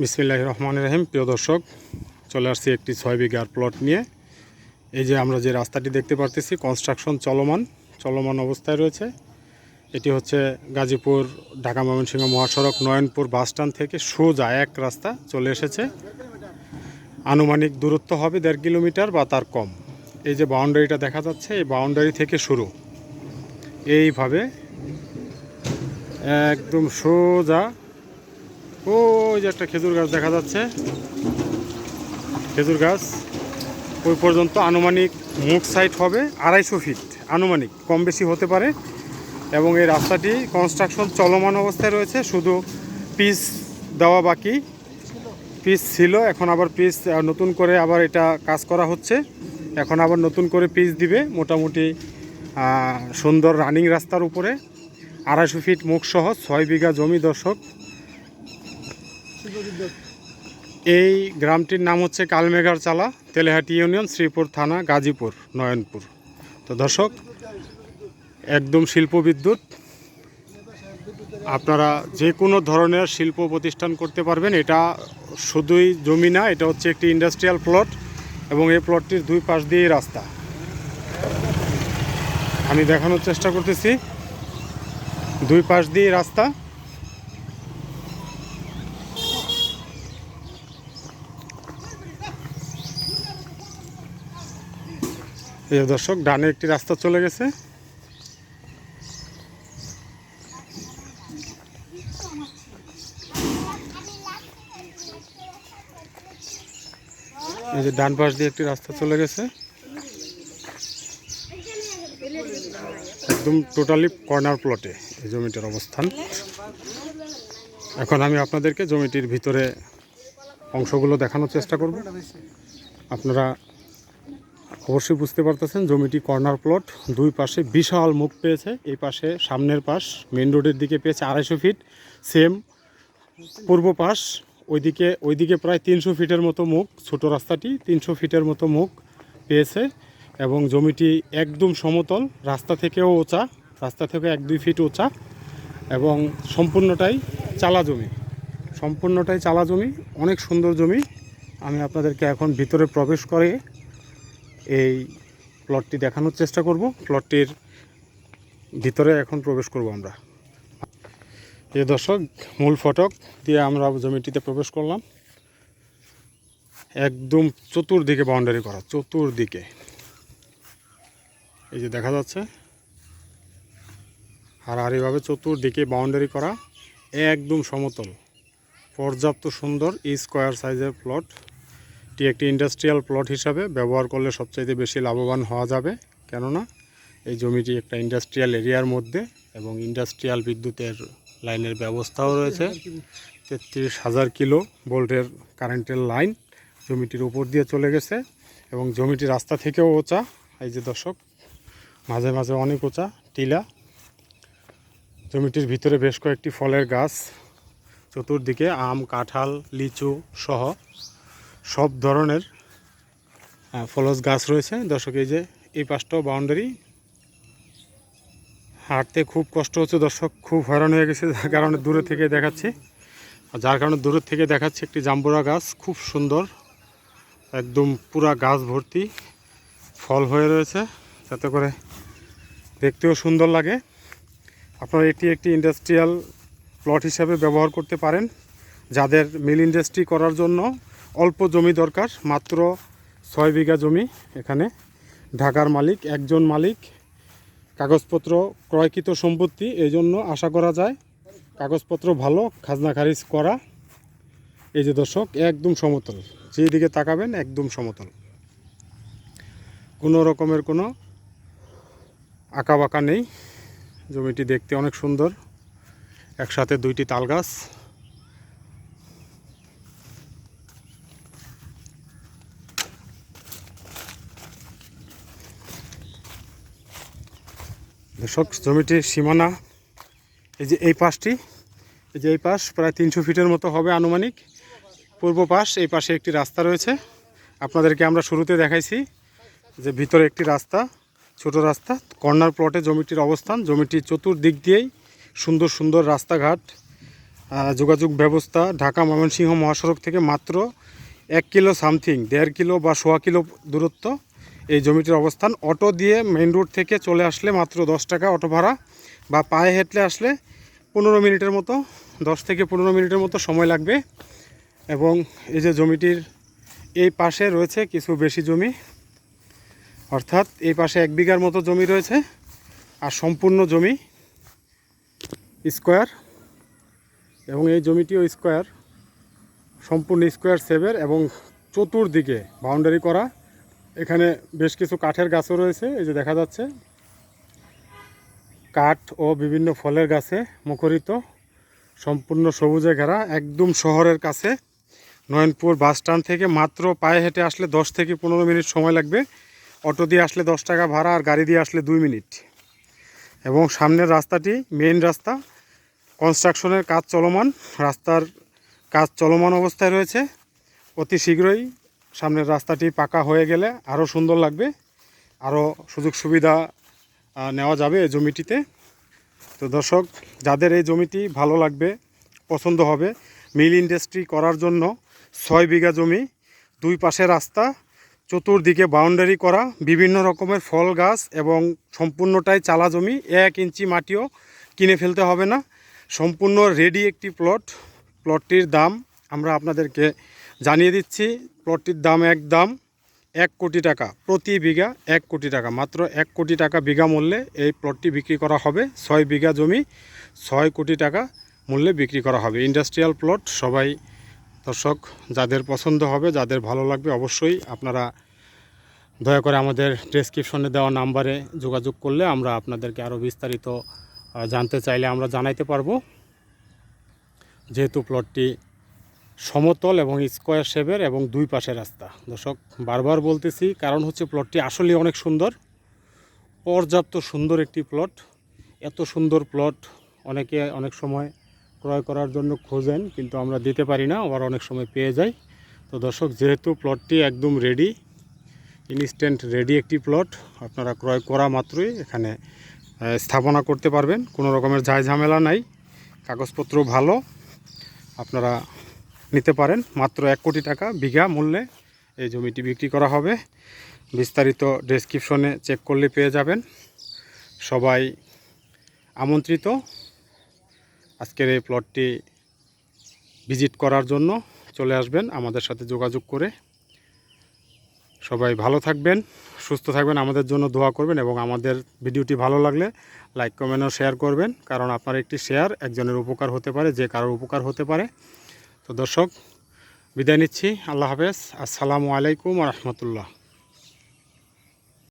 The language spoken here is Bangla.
বিসমিল্লাহ রহমান রহিম। প্রিয় দর্শক, চলে আসছি একটি ছয় বিঘার প্লট নিয়ে। এই যে আমরা যে রাস্তাটি দেখতে পারতেছি কনস্ট্রাকশন চলমান চলমান অবস্থায় রয়েছে। এটি হচ্ছে গাজীপুর ঢাকা ময়মনসিংহ মহাসড়ক নয়নপুর বাসস্ট্যান্ড থেকে সোজা এক রাস্তা চলে এসেছে। আনুমানিক দূরত্ব হবে দেড় কিলোমিটার বা তার কম। এই যে বাউন্ডারিটা দেখা যাচ্ছে, এই বাউন্ডারি থেকে শুরু। এইভাবে একদম সোজা ওই যে একটা খেজুর গাছ দেখা যাচ্ছে। খেজুর গাছ, ওই পর্যন্ত আনুমানিক মুখ সাইড হবে আড়াইশো ফিট আনুমানিক, কম বেশি হতে পারে। এবং এই রাস্তাটি কনস্ট্রাকশন চলমান অবস্থায় রয়েছে, শুধু পিস দেওয়া বাকি। পিস ছিল, এখন আবার পিস নতুন করে আবার এটা কাজ করা হচ্ছে। এখন আবার নতুন করে পিস দিবে, মোটামুটি সুন্দর রানিং রাস্তার উপরে। আড়াইশো ফিট মুখসহ ছয় বিঘা জমি দর্শক। এই গ্রামটির নাম হচ্ছে কালমেঘার চালা, তেলেহাটি ইউনিয়ন, শ্রীপুর থানা, গাজীপুর, নয়নপুর। তো দর্শক, একদম শিল্প বিদ্যুৎ। আপনারা যে কোনো ধরনের শিল্প প্রতিষ্ঠান করতে পারবেন। এটা শুধুই জমি না, এটা হচ্ছে একটি ইন্ডাস্ট্রিয়াল প্লট এবং এই প্লটটির দুই পাশ দিয়েই রাস্তা। আমি দেখানোর চেষ্টা করতেছি। দুই পাশ দিয়ে রাস্তা। এই দর্শক, ডানে একটি রাস্তা চলে গেছে। এই যে ডান পাশ দিয়ে একটি রাস্তা চলে গেছে। একদম টোটালি কর্নার প্লটে এই জমিটার অবস্থান। এখন আমি আপনাদেরকে জমিটির ভিতরে অংশগুলো দেখানোর চেষ্টা করব। আপনারা অবশ্যই বুঝতে পারতেছেন, জমিটি কর্নার প্লট, দুই পাশে বিশাল মুখ পেয়েছে, এই পাশে সামনের পাশ মেন রোডের দিকে পেয়েছে আড়াইশো ফিট সেম পূর্ব পাশ, ওইদিকে ওইদিকে প্রায় তিনশো ফিটের মতো মুখ, ছোট রাস্তাটি তিনশো ফিটের মতো মুখ পেয়েছে এবং জমিটি একদম সমতল, রাস্তা থেকেও ওচা রাস্তা থেকে এক দুই ফিট ওচা এবং সম্পূর্ণটাই চালা জমি। সম্পূর্ণটাই চালা জমি, অনেক সুন্দর জমি। আমি আপনাদেরকে এখন ভিতরে প্রবেশ করে এই প্লটটি দেখানোর চেষ্টা করব। প্লটটির ভিতরে এখন প্রবেশ করব আমরা। এই দর্শক, মূল ফটক দিয়ে আমরা জমিটিতে প্রবেশ করলাম। একদম চতুর্দিকে বাউন্ডারি করা, চতুর্দিকে। এই যে দেখা যাচ্ছে, হারাহারিভাবে চতুর্দিকে বাউন্ডারি করা, একদম সমতল। পর্যাপ্ত সুন্দর স্কোয়ার সাইজের প্লট এটি একটি ইন্ডাস্ট্রিয়াল প্লট হিসাবে ব্যবহার করলে সবচাইতে বেশি লাভবান হওয়া যাবে। কেননা, এই জমিটি একটা ইন্ডাস্ট্রিয়াল এরিয়ার মধ্যে এবং ইন্ডাস্ট্রিয়াল বিদ্যুতের লাইনের ব্যবস্থাও রয়েছে। তেত্রিশ হাজার কিলো ভোল্টের কারেন্টের লাইন জমিটির উপর দিয়ে চলে গেছে এবং জমিটি রাস্তা থেকেও উঁচা এই যে দর্শক, মাঝে মাঝে অনেক উঁচা টিলা। জমিটির ভিতরে বেশ কয়েকটি ফলের গাছ, চতুর্দিকে আম, কাঁঠাল, লিচু সহ সব ধরনের ফলস গাছ রয়েছে। দর্শক, এই যে এই পাশটাও বাউন্ডারি হাঁটতে খুব কষ্ট হচ্ছে দর্শক, খুব হয়রান হয়ে গেছে, যার কারণে দূরে থেকে দেখাচ্ছি। যার কারণে দূরে থেকে দেখাচ্ছি একটি জাম্বুরা গাছ, খুব সুন্দর। একদম পুরা গাছ ভর্তি ফল হয়ে রয়েছে, যাতে করে দেখতেও সুন্দর লাগে। আপনারা এটি একটি ইন্ডাস্ট্রিয়াল প্লট হিসাবে ব্যবহার করতে পারেন, যাদের মিল ইন্ডাস্ট্রি করার জন্য। অল্প জমি দরকার, মাত্র ছয় বিঘা জমি এখানে। ঢাকার মালিক, একজন মালিক, কাগজপত্র ক্রয়কৃত সম্পত্তি এই জন্য আশা করা যায় কাগজপত্র ভালো, খাজনা খারিজ করা। এই যে দর্শক, একদম সমতল। যেদিকে তাকাবেন, একদম সমতল। কোনো রকমের কোনো আঁকা বাঁকা নেই। জমিটি দেখতে অনেক সুন্দর। একসাথে দুইটি তাল গাছ দর্শক, জমিটির সীমানা, এই যে এই পাশটি, এই যে এই পাশ প্রায় তিনশো ফিটের মতো হবে আনুমানিক। পূর্ব পাশ, এই পাশে একটি রাস্তা রয়েছে। আপনাদেরকে আমরা শুরুতে দেখাইছি যে ভিতরে একটি রাস্তা, ছোট রাস্তা। কর্নার প্লটে জমিটির অবস্থান, জমিটির চতুর্দিক দিয়েই সুন্দর সুন্দর রাস্তাঘাট। যোগাযোগ ব্যবস্থা, ঢাকা ময়মনসিংহ মহাসড়ক থেকে মাত্র এক কিলো সামথিং, দেড় কিলো বা সোয়া কিলো দূরত্ব। এই জমিটির অবস্থান। অটো দিয়ে মেইন রোড থেকে চলে আসলে মাত্র দশ টাকা অটো ভাড়া বা পায়ে হেঁটলে আসলে পনেরো মিনিটের মতো, দশ থেকে পনেরো মিনিটের মতো সময় লাগবে। এবং এই যে জমিটির এই পাশে রয়েছে কিছু বেশি জমি, অর্থাৎ এই পাশে এক বিঘার মতো জমি রয়েছে আর সম্পূর্ণ জমি স্কোয়ার। এবং এই জমিটিও স্কোয়ার, সম্পূর্ণ স্কোয়ার সেভের এবং চতুর্দিকে বাউন্ডারি করা। এখানে বেশ কিছু কাঠের গাছও রয়েছে, এই যে দেখা যাচ্ছে। কাঠ ও বিভিন্ন ফলের গাছে মুখরিত, সম্পূর্ণ সবুজে ঘেরা, একদম শহরের কাছে। নয়নপুর বাস স্ট্যান্ড থেকে মাত্র পায়ে হেঁটে আসলে দশ থেকে পনেরো মিনিট সময় লাগবে। অটো দিয়ে আসলে দশ টাকা ভাড়া আর গাড়ি দিয়ে আসলে দুই মিনিট। এবং সামনের রাস্তাটি মেইন রাস্তা। কনস্ট্রাকশনের কাজ চলমান, রাস্তার কাজ চলমান অবস্থায় রয়েছে। অতি শীঘ্রই সামনের রাস্তাটি পাকা হয়ে গেলে আরও সুন্দর লাগবে, আরও সুযোগ সুবিধা নেওয়া যাবে এই জমিটিতে। তো দর্শক, যাদের এই জমিটি ভালো লাগবে, পছন্দ হবে, মিল ইন্ডাস্ট্রি করার জন্য ছয় বিঘা জমি, দুই পাশে রাস্তা, চতুর্দিকে বাউন্ডারি করা, বিভিন্ন রকমের ফল গাছ এবং সম্পূর্ণটাই চালা জমি, এক ইঞ্চি মাটিও কিনে ফেলতে হবে না। সম্পূর্ণ রেডি একটি প্লট, প্লটটির দাম আমরা আপনাদেরকে জানিয়ে দিচ্ছি। প্লটটির দাম একদম এক কোটি টাকা। প্রতি বিঘা এক কোটি টাকা। মাত্র এক কোটি টাকা বিঘা মূল্যে এই প্লটটি বিক্রি করা হবে। ছয় বিঘা জমি, ছয় কোটি টাকা মূল্যে বিক্রি করা হবে। ইন্ডাস্ট্রিয়াল প্লট সবাই দর্শক, যাদের পছন্দ হবে, যাদের ভালো লাগবে অবশ্যই আপনারা দয়া করে আমাদের ডেসক্রিপশনে দেওয়া নাম্বারে যোগাযোগ করলে আমরা আপনাদেরকে আরও বিস্তারিত জানতে চাইলে আমরা জানাইতে পারব। যেহেতু প্লটটি সমতল এবং স্কোয়ার শেপের এবং দুই পাশে রাস্তা। দর্শক, বারবার বলতেছি, কারণ হচ্ছে প্লটটি আসলেই অনেক সুন্দর। পর্যাপ্ত সুন্দর একটি প্লট এত সুন্দর প্লট অনেকে অনেক সময় ক্রয় করার জন্য খোঁজেন, কিন্তু আমরা দিতে পারি না, আবার অনেক সময় পেয়ে যাই। তো দর্শক, যেহেতু প্লটটি একদম রেডি ইনস্ট্যান্ট রেডি একটি প্লট আপনারা ক্রয় করা মাত্রই এখানে স্থাপনা করতে পারবেন। কোনো রকমের ঝামেলা নাই। কাগজপত্র ভালো। আপনারা নিতে পারেন। মাত্র এক কোটি টাকা বিঘা মূল্যে এই জমিটি বিক্রি করা হবে। বিস্তারিত ডেসক্রিপশনে চেক করলে পেয়ে যাবেন। সবাই আমন্ত্রিত। আজকের এই প্লটটি ভিজিট করার জন্য চলে আসবেন আমাদের সাথে যোগাযোগ করে। সবাই ভালো থাকবেন, সুস্থ থাকবেন, আমাদের জন্য দোয়া করবেন এবং আমাদের ভিডিওটি ভালো লাগলে লাইক কমেন্ট ও শেয়ার করবেন। কারণ আপনার একটি শেয়ার একজনের উপকার হতে পারে, যে কারোর উপকার হতে পারে। তো দর্শক বিদায় নিচ্ছি। আল্লাহ হাফেজ। আসসালামু আলাইকুম রহমতুল্লাহ।